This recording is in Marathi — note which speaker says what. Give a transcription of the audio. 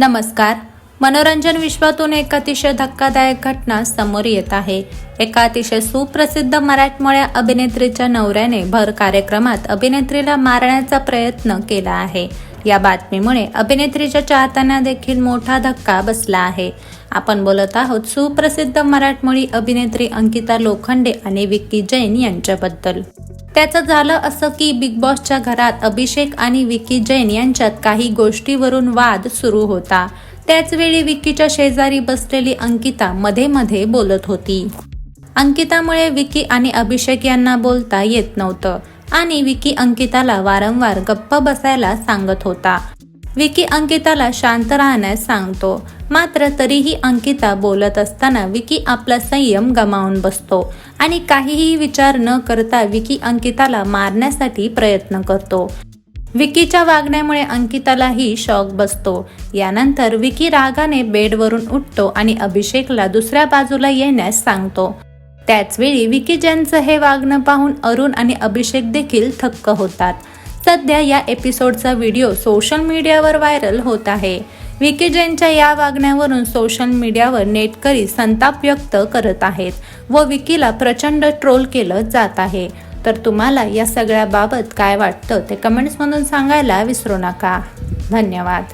Speaker 1: नमस्कार. मनोरंजन विश्वातून एक अतिशय धक्कादायक घटना समोर येत आहे. एका अतिशय सुप्रसिद्ध मराठमोळ्या अभिनेत्रीच्या नवऱ्याने भर कार्यक्रमात अभिनेत्रीला मारण्याचा प्रयत्न केला आहे. या बातमीमुळे अभिनेत्रीच्या चाहत्यांना देखील मोठा धक्का बसला आहे. आपण बोलत आहोत सुप्रसिद्ध मराठमोळी अभिनेत्री अंकिता लोखंडे आणि विक्की जैन यांच्याबद्दल. त्याचं झालं असं की बिग बॉसच्या घरात अभिषेक आणि विकी जैन यांच्यात काही गोष्टीवरून वाद सुरू होता. त्याचवेळी विकीच्या शेजारी बसलेली अंकिता मध्ये मध्ये बोलत होती. अंकितामुळे विकी आणि अभिषेक यांना बोलता येत नव्हतं आणि विकी अंकिताला वारंवार गप्प बसायला सांगत होता. विकी अंकिताला शांत राहण्यास सांगतो. मात्र तरीही अंकिता बोलत असताना विकी आपला संयम गमावून बसतो आणि काहीही विचार न करता विकी अंकिताला मारण्यासाठी प्रयत्न करतो. विकीच्या वागण्यामुळे अंकितालाही शॉक बसतो. यानंतर विकी रागाने बेडवरून उठतो आणि अभिषेकला दुसऱ्या बाजूला येण्यास सांगतो. त्याचवेळी विकी ज्यांचं हे वागणं पाहून अरुण आणि अभिषेक देखील थक्क होतात. सध्या या एपिसोडचा व्हिडिओ सोशल मीडियावर व्हायरल होत आहे. विकी जैनच्या या वागण्यावरून सोशल मीडियावर नेटकरी संताप व्यक्त करत आहेत व विकीला प्रचंड ट्रोल केलं जात आहे. तर तुम्हाला या सगळ्याबाबत काय वाटतं ते कमेंट्समधून सांगायला विसरू नका. धन्यवाद.